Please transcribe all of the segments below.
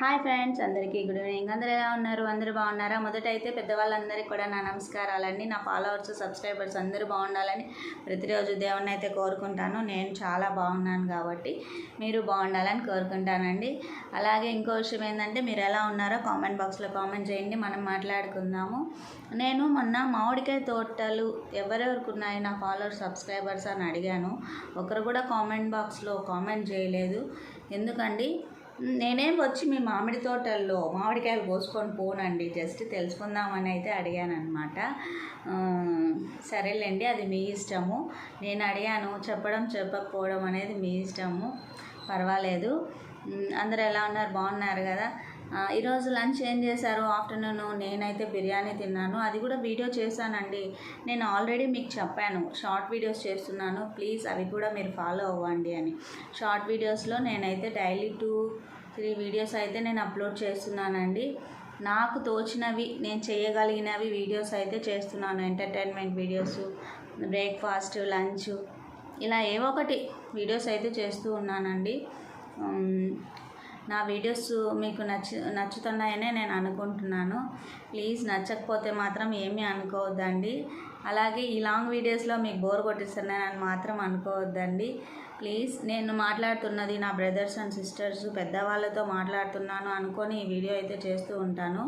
Hi friends అందరికీ good evening. అందరూ ఎలా ఉన్నారు? అందరూ బాగున్నారా? మొదట అయితే పెద్దవాళ్ళందరికీ కూడా నా నమస్కారాలండి. నా ఫాలోవర్స్ సబ్స్క్రైబర్స్ అందరూ బాగుండాలని ప్రతిరోజు దేవుణ్ణి అయితే కోరుకుంటాను. నేను చాలా బాగున్నాను కాబట్టి మీరు బాగుండాలని కోరుకుంటానండి. అలాగే ఇంకో విషయం ఏంటంటే మీరు ఎలా ఉన్నారో కామెంట్ బాక్స్లో కామెంట్ చేయండి. మనం మాట్లాడుకుందాము. నేను మొన్న మామిడికాయ తోటలు ఎవరెవరికి ఉన్నాయి నా ఫాలోవర్స్ సబ్స్క్రైబర్స్ అని అడిగాను. ఒకరు కూడా కామెంట్ బాక్స్లో కామెంట్ చేయలేదు. ఎందుకండి? నేనేం వచ్చి మీ మామిడి తోటల్లో మామిడికాయలు కోసుకొని పోనండి జస్ట్ తెలుసుకుందామని అయితే అడిగాను అనమాట సరేలేండి అది మీ ఇష్టము. నేను అడిగాను చెప్పడం చెప్పకపోవడం అనేది మీ ఇష్టము. పర్వాలేదు. అందరు ఎలా ఉన్నారు? బాగున్నారు కదా? ఈరోజు లంచ్ ఏం చేశారు? ఆఫ్టర్నూన్ నేనైతే బిర్యానీ తిన్నాను. అది కూడా వీడియో చేశానండి. నేను ఆల్రెడీ మీకు చెప్పాను షార్ట్ వీడియోస్ చేస్తున్నాను. ప్లీజ్ అవి కూడా మీరు ఫాలో అవ్వండి అని. షార్ట్ వీడియోస్లో నేనైతే డైలీ టూ త్రీ వీడియోస్ అయితే నేను అప్లోడ్ చేస్తున్నానండి. నాకు తోచినవి నేను చేయగలిగినవి వీడియోస్ అయితే చేస్తున్నాను. ఎంటర్టైన్మెంట్ వీడియోస్ బ్రేక్ఫాస్ట్ లంచ్ ఇలా ఏవో ఒకటి వీడియోస్ అయితే చేస్తూ ఉన్నానండి. నా వీడియోస్ మీకు నచ్చు నచ్చుతున్నాయనే నేను అనుకుంటున్నాను. ప్లీజ్ నచ్చకపోతే మాత్రం ఏమీ అనుకోవద్దండి. అలాగే ఈ లాంగ్ వీడియోస్లో మీకు బోర్ కొట్టిస్తున్నానని మాత్రం అనుకోవద్దండి. ప్లీజ్ నేను మాట్లాడుతున్నది నా బ్రదర్స్ అండ్ సిస్టర్స్ పెద్దవాళ్ళతో మాట్లాడుతున్నాను అనుకొని ఈ వీడియో అయితే చేస్తూ ఉంటాను.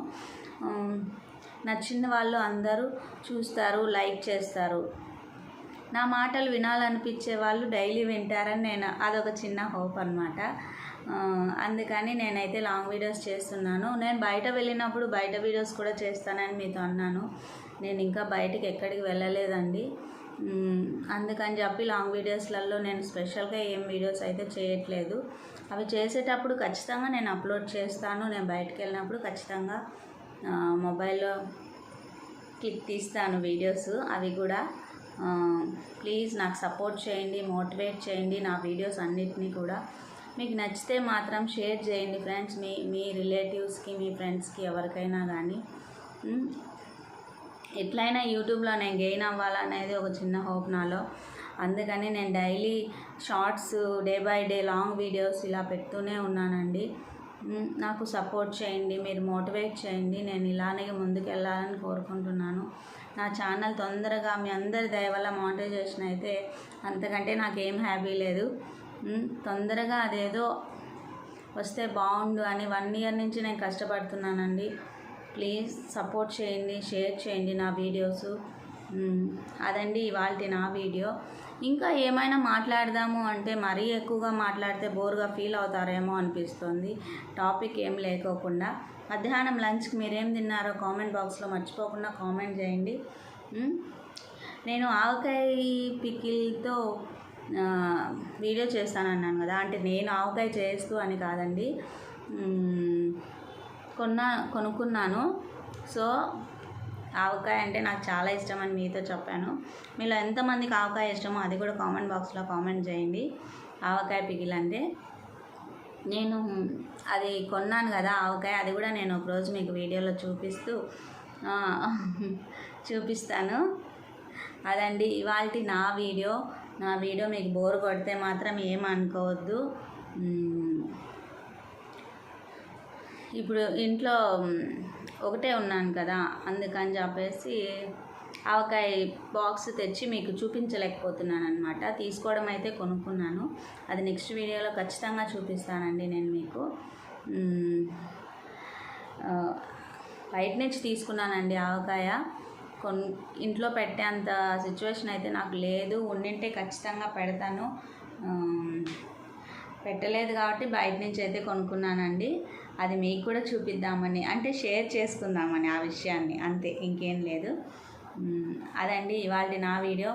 నచ్చిన వాళ్ళు అందరూ చూస్తారు లైక్ చేస్తారు. నా మాటలు వినాలనిపించే వాళ్ళు డైలీ వింటారని నేను అదొక చిన్న హోప్ అనమాట అందుకని నేనైతే లాంగ్ వీడియోస్ చేస్తున్నాను. నేను బయట వెళ్ళినప్పుడు బయట వీడియోస్ కూడా చేస్తానని మీతో అన్నాను. నేను ఇంకా బయటికి ఎక్కడికి వెళ్ళలేదండి. అందుకని చెప్పి లాంగ్ వీడియోస్లలో నేను స్పెషల్గా ఏం వీడియోస్ అయితే చేయట్లేదు. అవి చేసేటప్పుడు ఖచ్చితంగా నేను అప్లోడ్ చేస్తాను. నేను బయటికి వెళ్ళినప్పుడు ఖచ్చితంగా మొబైల్లో క్లిక్ తీస్తాను వీడియోస్. అవి కూడా ప్లీజ్ నాకు సపోర్ట్ చేయండి మోటివేట్ చేయండి నా వీడియోస్ అన్నిటినీ కూడా. మీకు నచ్చితే మాత్రం షేర్ చేయండి ఫ్రెండ్స్. మీ మీ రిలేటివ్స్కి మీ ఫ్రెండ్స్కి ఎవరికైనా కానీ ఎట్లయినా యూట్యూబ్లో నేను గెయిన్ అవ్వాలనేది ఒక చిన్న హోప్ నాలో. అందుకని నేను daily shorts day by day long videos ఇలా పెడుతూనే ఉన్నానండి. నాకు సపోర్ట్ చేయండి మీరు మోటివేట్ చేయండి. నేను ఇలానే ముందుకు వెళ్ళాలని కోరుకుంటున్నాను. నా ఛానల్ తొందరగా మీ అందరి దయ వల్ల మోటివేషన్ అయితే అంతకంటే నాకేం హ్యాపీ లేదు. తొందరగా అదేదో వస్తే బాగుండు అని వన్ ఇయర్ నుంచి నేను కష్టపడుతున్నానండి. ప్లీజ్ సపోర్ట్ చేయండి షేర్ చేయండి నా వీడియోస్. అదండి ఇవాళ నా వీడియో. ఇంకా ఏమైనా మాట్లాడదాము అంటే మరీ ఎక్కువగా మాట్లాడితే బోర్గా ఫీల్ అవుతారేమో అనిపిస్తుంది. టాపిక్ ఏం లేకోకుండా. మధ్యాహ్నం లంచ్కి మీరేం తిన్నారో కామెంట్ బాక్స్లో మర్చిపోకుండా కామెంట్ చేయండి. నేను ఆవకాయ పికిల్తో వీడియో చేస్తానన్నాను కదా. అంటే నేను ఆవకాయ చేస్తూ అని కాదండి. కొన్నా కొనుక్కున్నాను. సో ఆవకాయ అంటే నాకు చాలా ఇష్టం అని మీతో చెప్పాను. మీలో ఎంతమందికి ఆవకాయ ఇష్టమో అది కూడా కామెంట్ బాక్స్లో కామెంట్ చేయండి. ఆవకాయ పిగిల్ అంటే నేను అది కొన్నాను కదా ఆవకాయ అది కూడా నేను ఒకరోజు మీకు వీడియోలో చూపిస్తూ చూపిస్తాను. అదండి ఇవాళ నా వీడియో. నా వీడియో మీకు బోర్ కొడితే మాత్రం ఏమనుకోవద్దు. ఇప్పుడు ఇంట్లో ఒకటే ఉన్నాను కదా అందుకని చెప్పేసి ఆవకాయ బాక్స్ తెచ్చి మీకు చూపించలేకపోతున్నాను అనమాట తీసుకోవడం అయితే కొనుక్కున్నాను. అది నెక్స్ట్ వీడియోలో ఖచ్చితంగా చూపిస్తానండి నేను మీకు. బయట నుంచి తీసుకున్నానండి ఆవకాయ. కొన్ ఇంట్లో పెట్టేంత సిచ్యువేషన్ అయితే నాకు లేదు. ఉండింటే ఖచ్చితంగా పెడతాను. పెట్టలేదు కాబట్టి బయట నుంచి అయితే కొనుక్కున్నానండి. అది మీకు కూడా చూపిద్దామని అంటే షేర్ చేసుకుందామని ఆ విషయాన్ని అంతే ఇంకేం లేదు. అదండి ఇవాళ నా వీడియో.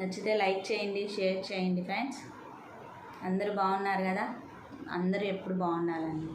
నచ్చితే లైక్ చేయండి షేర్ చేయండి ఫ్రెండ్స్. అందరూ బాగున్నారు కదా? అందరూ ఎప్పుడు బాగుండాలండి